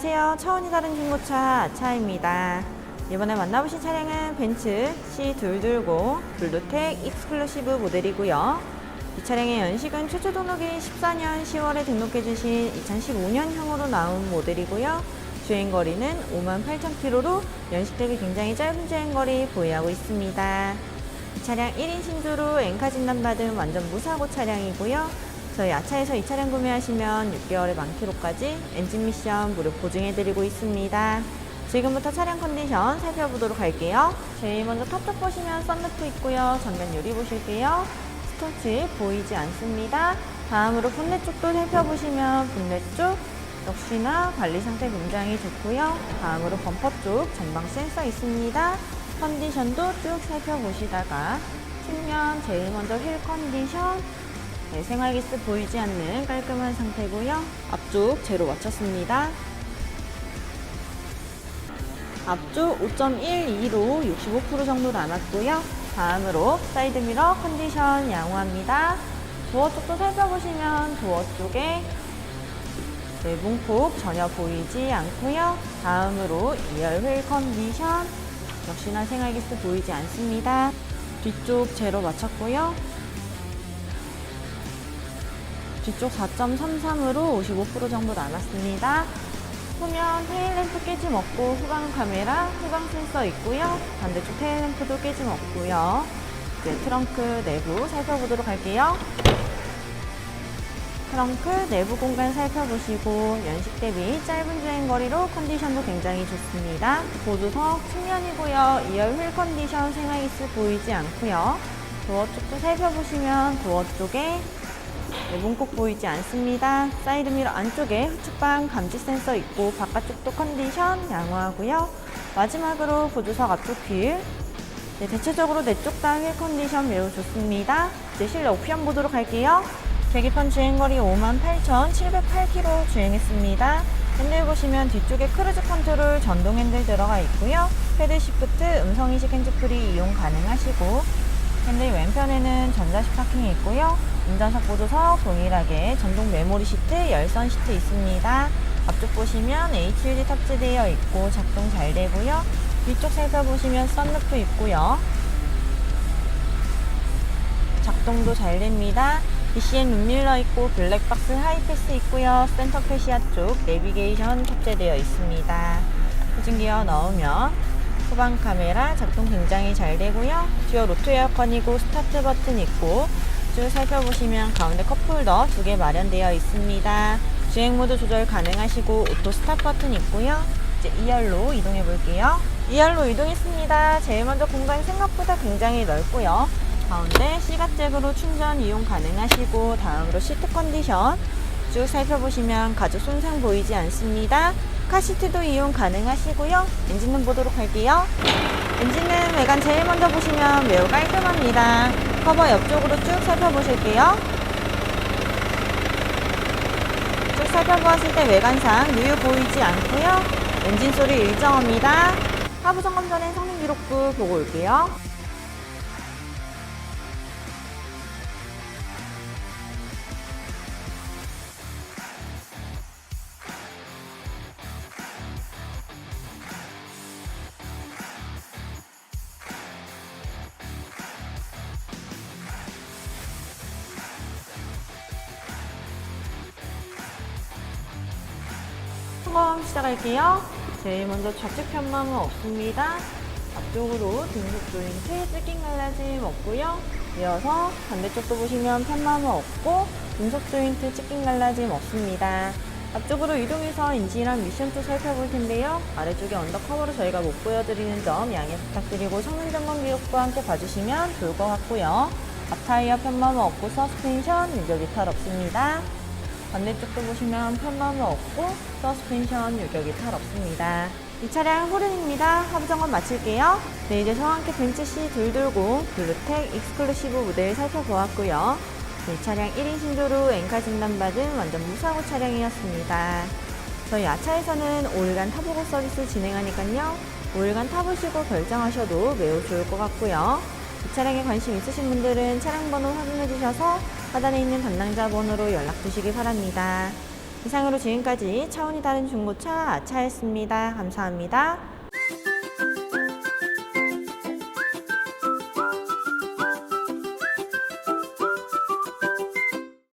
차원이 다른 중고차 아차입니다. 이번에 만나보신 차량은 벤츠 C220 블루텍 익스클루시브 모델이고요. 이 차량의 연식은 최초 등록이 14년 10월에 등록해주신 2015년형으로 나온 모델이고요. 주행거리는 58,000km로 연식 대비 굉장히 짧은 주행거리 보유하고 있습니다. 이 차량 1인 신조로 엔카 진단받은 완전 무사고 차량이고요. 저희 아차에서 이 차량 구매하시면 6개월의 만키로까지 엔진 미션 무료 보증해드리고 있습니다. 지금부터 차량 컨디션 살펴보도록 할게요. 제일 먼저 탑쪽 보시면 썬루프 있고요. 전면 유리 보실게요. 스톤치 보이지 않습니다. 다음으로 본넷 쪽도 살펴보시면 본넷 쪽 역시나 관리 상태 굉장히 좋고요. 다음으로 범퍼 쪽 전방 센서 있습니다. 컨디션도 쭉 살펴보시다가 측면 제일 먼저 휠 컨디션 네, 생활기스 보이지 않는 깔끔한 상태고요. 앞쪽 제로 맞췄습니다. 앞쪽 5.12로 65% 정도 남았고요. 다음으로 사이드미러 컨디션 양호합니다. 도어 쪽도 살펴보시면 도어 쪽에 네, 문폭 전혀 보이지 않고요. 다음으로 2열 휠 컨디션 역시나 생활기스 보이지 않습니다. 뒤쪽 제로 맞췄고요. 뒤쪽 4.33으로 55% 정도 남았습니다. 후면 테일램프 깨짐 없고 후방 카메라, 후방 센서 있고요. 반대쪽 테일램프도 깨짐 없고요. 이제 트렁크 내부 살펴보도록 할게요. 트렁크 내부 공간 살펴보시고 연식 대비 짧은 주행 거리로 컨디션도 굉장히 좋습니다. 보조석 측면이고요. 2열 휠 컨디션 생활기스 보이지 않고요. 도어 쪽도 살펴보시면 도어 쪽에 네, 문콕 보이지 않습니다. 사이드미러 안쪽에 후측방 감지 센서 있고 바깥쪽도 컨디션 양호하고요. 마지막으로 보조석 앞쪽 휠 네, 대체적으로 내쪽 다 휠 컨디션 매우 좋습니다. 이제 실내 옵션 보도록 할게요. 계기판 주행거리 58,708km 주행했습니다. 핸들 보시면 뒤쪽에 크루즈 컨트롤 전동 핸들 들어가 있고요. 패드 시프트 음성인식 핸즈프리 이용 가능하시고 핸들 왼편에는 전자식 파킹이 있고요. 운전석 보조석 동일하게 전동 메모리 시트, 열선 시트 있습니다. 앞쪽 보시면 HUD 탑재되어 있고 작동 잘 되고요. 뒤쪽 살펴보시면 썬루프 있고요. 작동도 잘 됩니다. BCN 룸밀러 있고 블랙박스 하이패스 있고요. 센터 패시아 쪽 내비게이션 탑재되어 있습니다. 후진기어 넣으면 후방 카메라 작동 굉장히 잘 되고요. 듀얼 오토 에어컨이고 스타트 버튼 있고 쭉 살펴보시면 가운데 컵홀더 두 개 마련되어 있습니다. 주행 모드 조절 가능하시고 오토 스탑 버튼 있고요. 이제 2열로 이동해 볼게요. 2열로 이동했습니다. 제일 먼저 공간이 생각보다 굉장히 넓고요. 가운데 C가잭으로 충전 이용 가능하시고 다음으로 시트 컨디션 쭉 살펴보시면 가죽 손상 보이지 않습니다. 카시트도 이용 가능하시고요. 엔진룸 보도록 할게요. 엔진은 외관 제일 먼저 보시면 매우 깔끔합니다. 커버 옆쪽으로 쭉 살펴보실게요. 쭉 살펴보았을 때 외관상 유유 보이지 않고요. 엔진 소리 일정합니다. 하부 점검 전에 성능 기록부 보고 올게요. 점검 시작할게요. 제일 먼저 좌측 편마은 없습니다. 앞쪽으로 등속 조인트 뜯긴 갈라짐 없고요. 이어서 반대쪽도 보시면 편마은 없고 등속 조인트 찢긴 갈라짐 없습니다. 앞쪽으로 이동해서 인지랑 미션 쪽 살펴볼 텐데요. 아래쪽에 언더커버로 저희가 못 보여드리는 점 양해 부탁드리고 성능 점검 기록과 함께 봐주시면 좋을 것 같고요. 앞타이어 편마은 없고 서스펜션 유격 이탈 없습니다. 반대쪽도 보시면 편마모 없고 서스펜션 유격이 탈 없습니다. 이 차량 호른입니다. 하부 점검 마칠게요. 네, 이제 저와 함께 벤츠 C220 블루텍 익스클루시브 모델 살펴보았고요. 네, 이 차량 1인 신조로 엔카 진단받은 완전 무사고 차량이었습니다. 저희 아차에서는 5일간 타보고 서비스 진행하니까요. 5일간 타보시고 결정하셔도 매우 좋을 것 같고요. 이 차량에 관심 있으신 분들은 차량 번호 확인해 주셔서 하단에 있는 담당자 번호로 연락 주시기 바랍니다. 이상으로 지금까지 차원이 다른 중고차 아차였습니다. 감사합니다.